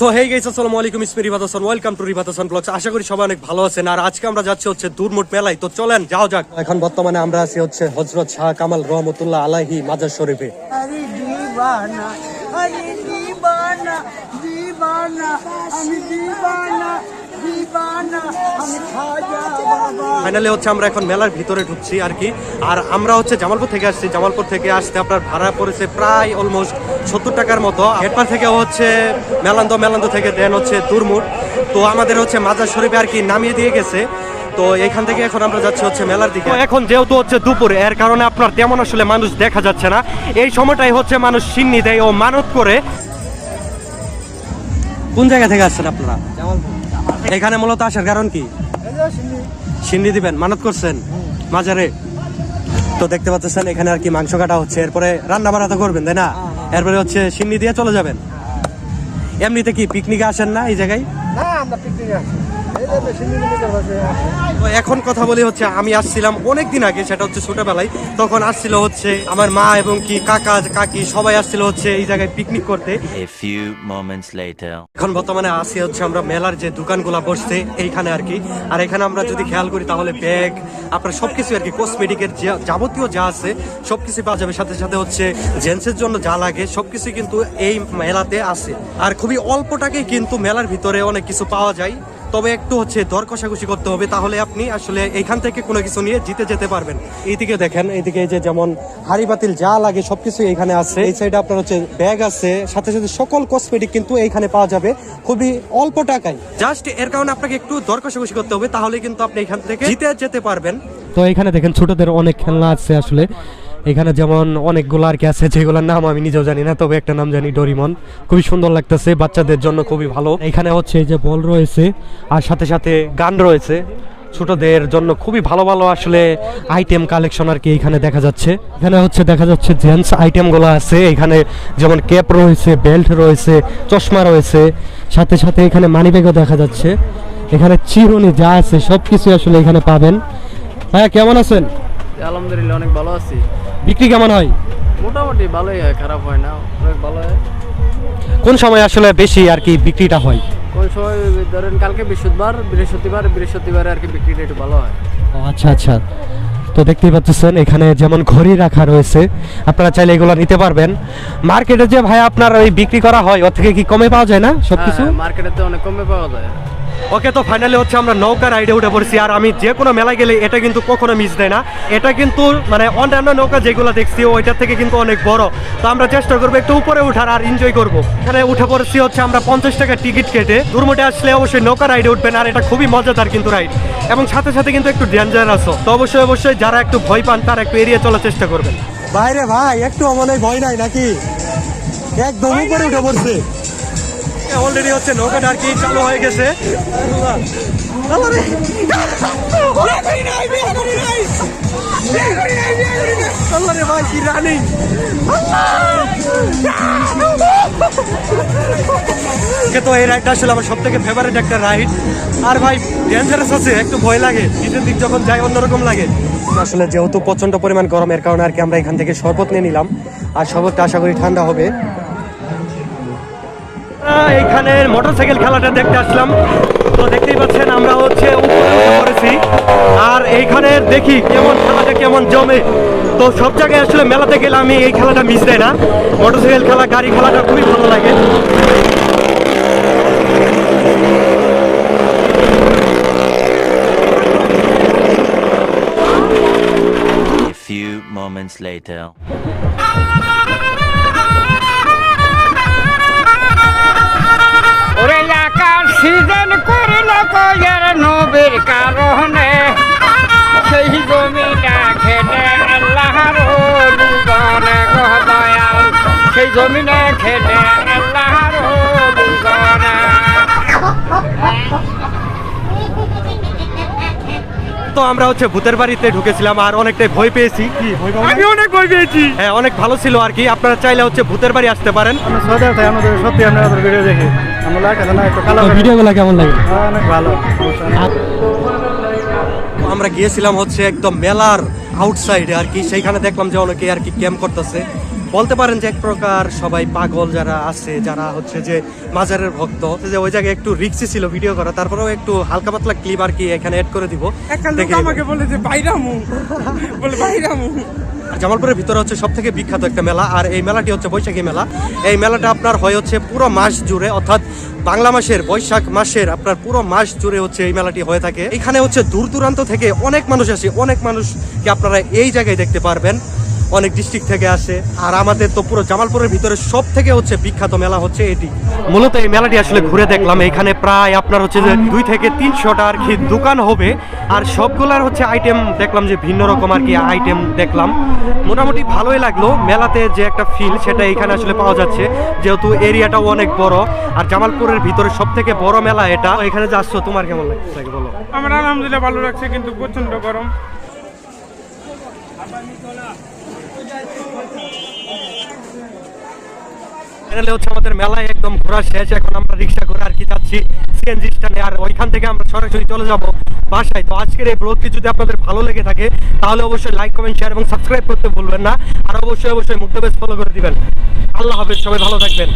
So hey গেছ আসসালামু আলাইকুম ইসমি Rifat Hasan welcome to Rifat Hasan blogs আশা করি সবাই অনেক ভালো আছেন। আর আজকে আমরা যাচ্ছি হচ্ছে দুরমুট মেলায়। তো চলেন যাও যাক। এখন বর্তমানে আমরা আছি হচ্ছে হজরত শাহ কামাল রহমতুল্লাহ আলাহি মাজার শরীফে। আমি ফাইনালি হচ্ছে আমরা এখন মেলার ভিতরে ঢুকছি আর কি। আর আমরা হচ্ছে জামালপুর থেকে আসছি। জামালপুর থেকে আসতে আপনার ভাড়া পড়েছে প্রায় অলমোস্ট সত্তর টাকার মতো। হেডপার থেকে হচ্ছে মেলান্দ মেলান্দ থেকে দেন হচ্ছে দুরমুট তো আমাদের হচ্ছে মাজার শরীফে আর কি নামিয়ে দিয়ে গেছে। তো এখান থেকে এখন আমরা যাচ্ছি হচ্ছে মেলার দিকে। এখন যেহেতু হচ্ছে দুপুরে এর কারণে আপনার তেমন আসলে মানুষ দেখা যাচ্ছে না। এই সময়টাই হচ্ছে মানুষ সিন্নি দেয় ও মানত করে। কোন জায়গা থেকে আসছেন আপনারা? এখানে মূলত আসার কারণ কি? সিন্ডি দিবেন মানত করছেন মাজারে। তো দেখতে পাচ্ছেন এখানে আর কি মাংস কাটা হচ্ছে। এরপরে রান্না বান্না তো করবেন তাই না? এরপরে হচ্ছে সিন্নি দিয়ে চলে যাবেন। এমনিতে কি পিকনিকে আসেন না এই জায়গায়? না আমরা পিকনিকে আসি। এখন কথা বলি হচ্ছে আমি আসছিলাম অনেক দিন আগে সেটা হচ্ছে ছোটবেলায়। তখন আসছিল হচ্ছে আমার মা এবং কি কাকা কাকি সবাই আসছিল হচ্ছে এই জায়গায় পিকনিক করতে. এখন বর্তমানে আসি হচ্ছে আমরা মেলার যে দোকানগুলো বসছে এইখানে আর কি। আর এখানে আমরা যদি খেয়াল করি তাহলে ব্যাগ আপনার সবকিছু আর কি কসমেটিকের যাবতীয় যা আছে সবকিছু পাওয়া যাবে। সাথে সাথে হচ্ছে জেন্টসের জন্য যা লাগে সবকিছু কিন্তু এই মেলাতে আছে। আর খুবই অল্প টাকায় কিন্তু মেলার ভিতরে অনেক কিছু পাওয়া যায়। তবে একটু হচ্ছে দর কষাকষি করতে হবে তাহলে আপনি আসলে এখান থেকে কোনো কিছু নিয়ে জিতে যেতে পারবেন। এইদিকে দেখেন এইদিকে এই যে যেমন হাড়ি বাতিল যা লাগে সবকিছু এখানে আছে। এই সাইডে আপনার হচ্ছে ব্যাগ আছে সাথে সাথে সকল কসমেটিক কিন্তু এইখানে পাওয়া যাবে খুবই অল্প টাকায়। জাস্ট এর কারণে আপনাকে একটু দর কষাকষি করতে হবে তাহলে কিন্তু আপনি এখান থেকে জিতে যেতে পারবেন। তো এখানে দেখেন ছোটদের অনেক খেলনা আছে আসলে। এখানে যেমন অনেকগুলো আর কি আছে, যেগুলোর নাম আমি নিজেও জানি না, তবে একটা নাম জানি, ডরিমন। খুবই সুন্দর লাগতেছে, বাচ্চাদের জন্য খুবই ভালো। এখানে হচ্ছে এই যে বল রয়েছে, আর সাথে সাথে গান রয়েছে। ছোটদের জন্য খুবই ভালো ভালো আসলে আইটেম কালেকশন আর কি এখানে দেখা যাচ্ছে। এখানে হচ্ছে দেখা যাচ্ছে জেন্টস আইটেমগুলো আছে, এখানে যেমন ক্যাপ রয়েছে বেল্ট রয়েছে, চশমা রয়েছে। সাথে সাথে এখানে মানিব্যাগও দেখা যাচ্ছে। এখানে চিরুনি যা আছে সব কিছু আসলে এখানে পাবেন। হ্যাঁ কেমন আছেন? আলহামদুলিল্লাহ অনেক ভালো আছি। বিক্রি কেমন হয়? মোটামুটি ভালোই হয় খারাপ হয় না অনেক ভালো হয়। কোন সময় আসলে বেশি আর কি বিক্রিটা হয়? কোন সময় ধরেন কালকে বৃহস্পতিবার বৃহস্পতিবার বৃহস্পতিবারে আর কি বিক্রিটা একটু ভালো হয়। আচ্ছা আচ্ছা। তো দেখতেই পাচ্ছেন এখানে যেমন ঘড়ি রাখা রয়েছে আপনারা চাইলে এগুলো নিতে পারবেন। মার্কেটে যে ভাই আপনার ওই বিক্রি করা হয় ওর থেকে কি কমে পাওয়া যায় না সবকিছু? হ্যাঁ, মার্কেটেতে অনেক কমে পাওয়া যায়। ওকে তো ফাইনালি হচ্ছে আমরা নৌকার রাইডে উঠে পড়ছি। আর আমি যে কোনো মেলায় গেলে এটা কিন্তু কখনো মিস দেয় না। এটা কিন্তু মানে অন্যান্য নৌকা যেগুলো দেখছি, ওইটার থেকে কিন্তু অনেক বড়। তো আমরা চেষ্টা করব একটু উপরে উঠার আর এনজয় করব। এখানে উঠে পড়ছি হচ্ছে আমরা পঞ্চাশ টাকা টিকিট কেটে। দুর্মুটে আসলে অবশ্যই নৌকা রাইডে উঠবেন আর এটা খুবই মজাদার কিন্তু রাইড এবং সাথে সাথে কিন্তু একটু ডেঞ্জারাসও তো অবশ্যই অবশ্যই যারা একটু ভয় পান, তারা একটু এড়িয়ে চলার চেষ্টা করবেন। বাইরে ভাই, একটু মনে ভয় নাই নাকি? একদম উপরে উঠে পড়ছে। অলরেডি হচ্ছে নৌকাটা আর কি চালু হয়ে গেছে। তো এই রাইডটা আসলে আমার ফেভারিট একটা রাইড আর ভাই একটু ভয় লাগে। দিক যখন যাই লাগে। আসলে যেহেতু প্রচণ্ড পরিমাণ গরমের কারণে আর কি আমরা এখান থেকে শরবত নিয়ে নিলাম। আর শরবতটা আশা করি ঠান্ডা হবে। এখানে মোটরসাইকেল খেলাটা দেখতে আসলাম। তো দেখতেই পাচ্ছেন, আমরা হচ্ছে উপরে পড়েছি। আর এইখানে দেখি কেমন খেলাটা, কেমন জমে। তো সব জায়গায় আসলে মেলাতে গেলে আমি এই খেলাটা মিস দেয় না। মোটরসাইকেল খেলা, গাড়ি খেলাটা খুবই ভালো লাগে। Few moments later. সেই জমিনে খেটে আল্লাহর তো আমরা হচ্ছে ভূতের বাড়িতে ঢুকেছিলাম আর অনেকটাই ভয় পেয়েছি? আমি অনেক ভয় পেয়েছি। হ্যাঁ অনেক ভালো ছিল আর কি। আপনারা চাইলে হচ্ছে ভূতের বাড়ি আসতে পারেন। সত্যি আমরা ভিডিও দেখি। আমরা লাগে না একটু কালো ভিডিওগুলো কেমন লাগে? অনেক ভালো। আমরা গিয়েছিলাম হচ্ছে একদম মেলার আউটসাইডে আর কি। সেইখানে দেখলাম যে অনেকে আর কি ক্যাম্প করতেছে। বলতে পারেন যে এক প্রকার সবাই পাগল যারা আছে যারা হচ্ছে যে মাজারের ভক্ত। যে ওই জায়গায় একটু রিক্সি ছিল ভিডিও করা তারপরেও একটু হালকা পাতলা ক্লিপ আর কি এখানে অ্যাড করে দিব। নেবেন। বলে যে বাইরামু বলে বাইরামু জামালপুরের ভিতরে হচ্ছে সব থেকে বিখ্যাত একটা মেলা আর এই মেলাটি হচ্ছে বৈশাখী মেলা। এই মেলাটা আপনার হয় হচ্ছে পুরো মাস জুড়ে অর্থাৎ বাংলা মাসের বৈশাখ মাসের আপনার পুরো মাস জুড়ে হচ্ছে এই মেলাটি হয়ে থাকে। এখানে হচ্ছে দূর দূরান্ত থেকে অনেক মানুষ আসে অনেক মানুষকে আপনারা এই জায়গায় দেখতে পারবেন। অনেক ডিস্ট্রিক্ট থেকে আসে। আর আমাদের তো পুরো জামালপুরের ভিতরে সব থেকে হচ্ছে বিখ্যাত মেলা হচ্ছে এটি। মূলত এই মেলাটি আসলে ঘুরে দেখলাম। এখানে প্রায় আপনার হচ্ছে যে দুই থেকে তিনশোটা আর কি দোকান হবে। আর সবগুলার হচ্ছে আইটেম দেখলাম যে ভিন্ন রকম আর কি আইটেম দেখলাম। মোটামুটি ভালোই লাগল। মেলাতে যে একটা ফিল সেটা এখানে আসলে পাওয়া যাচ্ছে। যেহেতু এরিয়াটাও অনেক বড়। আর জামালপুরের ভিতরে সব থেকে বড় মেলা এটা। এখানে যে আসছো তোমার কেমন লাগছে? বলো। আমার আলহামদুলিল্লাহ ভালো লাগছে, কিন্তু প্রচণ্ড গরম। ফাইনালি হচ্ছে আমাদের মেলায় একদম ঘোরা শেষ, এখন আমরা রিক্সা করে আর কি যাচ্ছি সিএনজি স্ট্যান্ডে আর ওইখান থেকে আমরা সরাসরি চলে যাব বাসায়। তো আজকের এই ব্লগটি যদি আপনাদের ভালো লেগে থাকে, তাহলে অবশ্যই লাইক কমেন্ট শেয়ার এবং সাবস্ক্রাইব করতে ভুলবেন না। আর অবশ্যই অবশ্যই মুক্তবেশ ফলো করে দিবেন। আল্লাহ হাফেজ, সবাই ভালো থাকবেন।